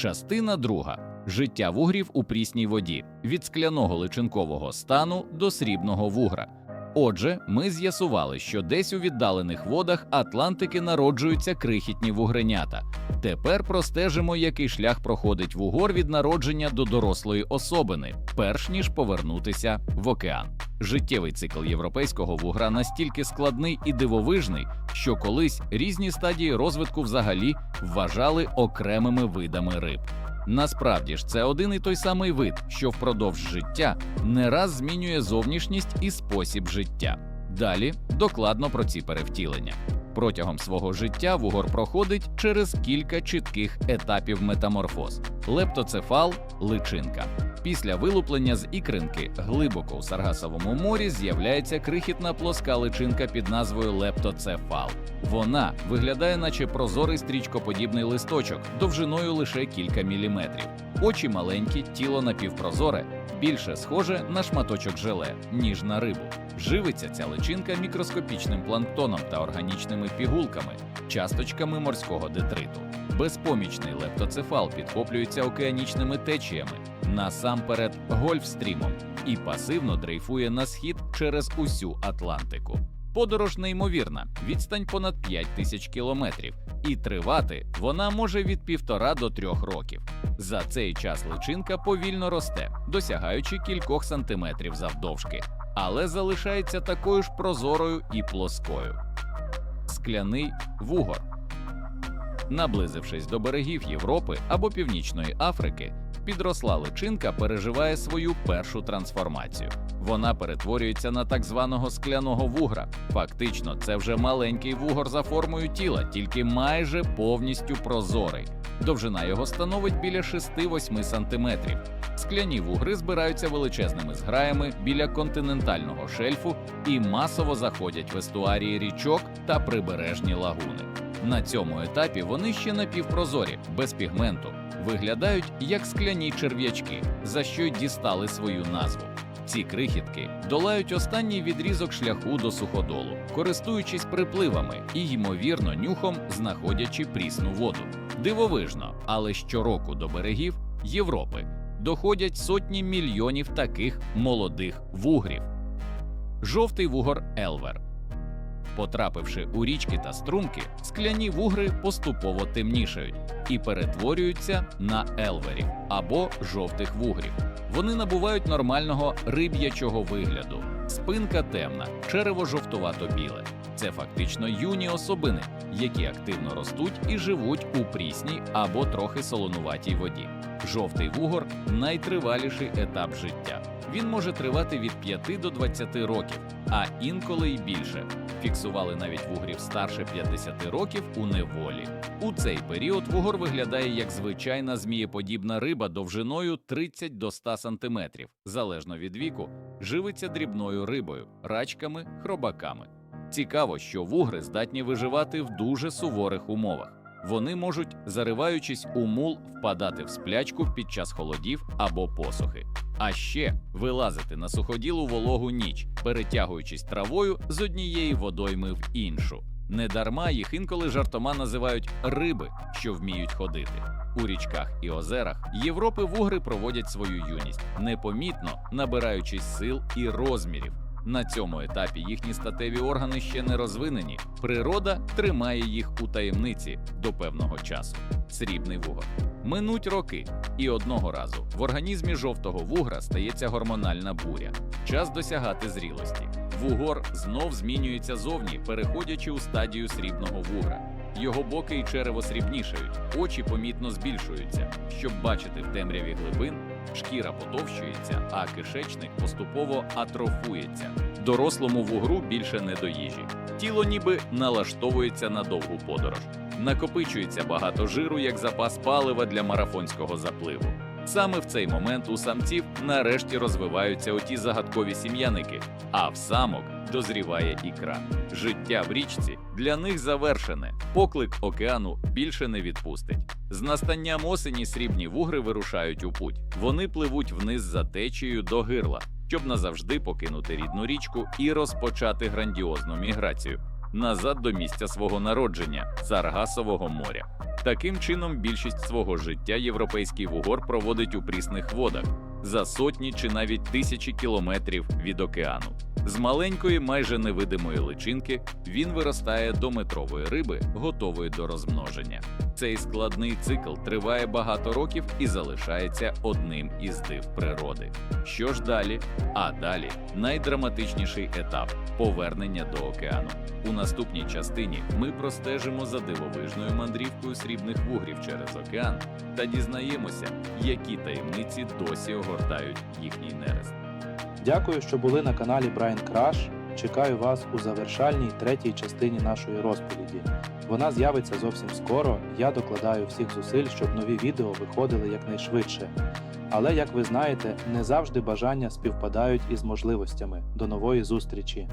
Частина друга життя вугрів у прісній воді від скляного личинкового стану до срібного вугра. Отже, ми з'ясували, що десь у віддалених водах Атлантики народжуються крихітні вугренята. Тепер простежимо, який шлях проходить вугор від народження до дорослої особини, перш ніж повернутися в океан. Життєвий цикл європейського вугра настільки складний і дивовижний, що колись різні стадії розвитку взагалі вважали окремими видами риб. Насправді ж це один і той самий вид, що впродовж життя не раз змінює зовнішність і спосіб життя. Далі докладно про ці перевтілення. Протягом свого життя вугор проходить через кілька чітких етапів метаморфоз: лептоцефал, личинка. Після вилуплення з ікринки глибоко у Саргасовому морі з'являється крихітна плоска личинка під назвою лептоцефал. Вона виглядає, наче прозорий стрічкоподібний листочок, довжиною лише кілька міліметрів. Очі маленькі, тіло напівпрозоре, більше схоже на шматочок желе, ніж на рибу. Живиться ця личинка мікроскопічним планктоном та органічними пігулками, часточками морського детриту. Безпомічний лептоцефал підхоплюється океанічними течіями, насамперед гольфстрімом, і пасивно дрейфує на схід через усю Атлантику. Подорож неймовірна, відстань понад 5 тисяч кілометрів, і тривати вона може від півтора до трьох років. За цей час личинка повільно росте, досягаючи кількох сантиметрів завдовжки, але залишається такою ж прозорою і плоскою. Скляний вугор. Наблизившись до берегів Європи або Північної Африки, підросла личинка переживає свою першу трансформацію. Вона перетворюється на так званого скляного вугра. Фактично, це вже маленький вугор за формою тіла, тільки майже повністю прозорий. Довжина його становить біля 6-8 сантиметрів. Скляні вугри збираються величезними зграями біля континентального шельфу і масово заходять в естуарії річок та прибережні лагуни. На цьому етапі вони ще напівпрозорі, без пігменту, виглядають як скляні черв'ячки, за що й дістали свою назву. Ці крихітки долають останній відрізок шляху до суходолу, користуючись припливами і, ймовірно, нюхом знаходячи прісну воду. Дивовижно, але щороку до берегів Європи доходять сотні мільйонів таких молодих вугрів. Жовтий вугор Елвер. Потрапивши у річки та струмки, скляні вугри поступово темнішають і перетворюються на елверів або жовтих вугрів. Вони набувають нормального риб'ячого вигляду. Спинка темна, черево жовтувато-біле. Це фактично юні особини, які активно ростуть і живуть у прісній або трохи солонуватій воді. Жовтий вугор найтриваліший етап життя. Він може тривати від 5 до 20 років, а інколи й більше. Фіксували навіть вугрів старше 50 років у неволі. У цей період вугор виглядає як звичайна змієподібна риба довжиною 30 до 100 сантиметрів, залежно від віку, живиться дрібною рибою, рачками, хробаками. Цікаво, що вугри здатні виживати в дуже суворих умовах. Вони можуть, зариваючись у мул, впадати в сплячку під час холодів або посухи. А ще вилазити на суходілу вологу ніч, перетягуючись травою з однієї водойми в іншу. Недарма їх інколи жартома називають риби, що вміють ходити. У річках і озерах Європи вугри проводять свою юність, непомітно набираючись сил і розмірів. На цьому етапі їхні статеві органи ще не розвинені. Природа тримає їх у таємниці до певного часу. Срібний вугор. Минуть роки, і одного разу в організмі жовтого вугра стається гормональна буря. Час досягати зрілості. Вугор знов змінюється зовні, переходячи у стадію срібного вугра. Його боки і черево срібнішають, очі помітно збільшуються. Щоб бачити в темряві глибин, шкіра потовщується, а кишечник поступово атрофується. Дорослому вугру більше не до їжі. Тіло ніби налаштовується на довгу подорож. Накопичується багато жиру як запас палива для марафонського запливу. Саме в цей момент у самців нарешті розвиваються оті загадкові сім'яники, а в самок дозріває ікра. Життя в річці для них завершене. Поклик океану більше не відпустить. З настанням осені срібні вугри вирушають у путь. Вони пливуть вниз за течією до гирла, щоб назавжди покинути рідну річку і розпочати грандіозну міграцію. Назад до місця свого народження Саргасового моря. Таким чином, більшість свого життя європейський вугор проводить у прісних водах за сотні чи навіть тисячі кілометрів від океану. З маленької, майже невидимої личинки він виростає до метрової риби, готової до розмноження. Цей складний цикл триває багато років і залишається одним із див природи. Що ж далі? А далі найдраматичніший етап повернення до океану. У наступній частині ми простежимо за дивовижною мандрівкою срібних вугрів через океан та дізнаємося, які таємниці досі огортають їхній нерест. Дякую, що були на каналі Brian Crash. Чекаю вас у завершальній третій частині нашої розповіді. Вона з'явиться зовсім скоро. Я докладаю всіх зусиль, щоб нові відео виходили якнайшвидше. Але, як ви знаєте, не завжди бажання співпадають із можливостями. До нової зустрічі!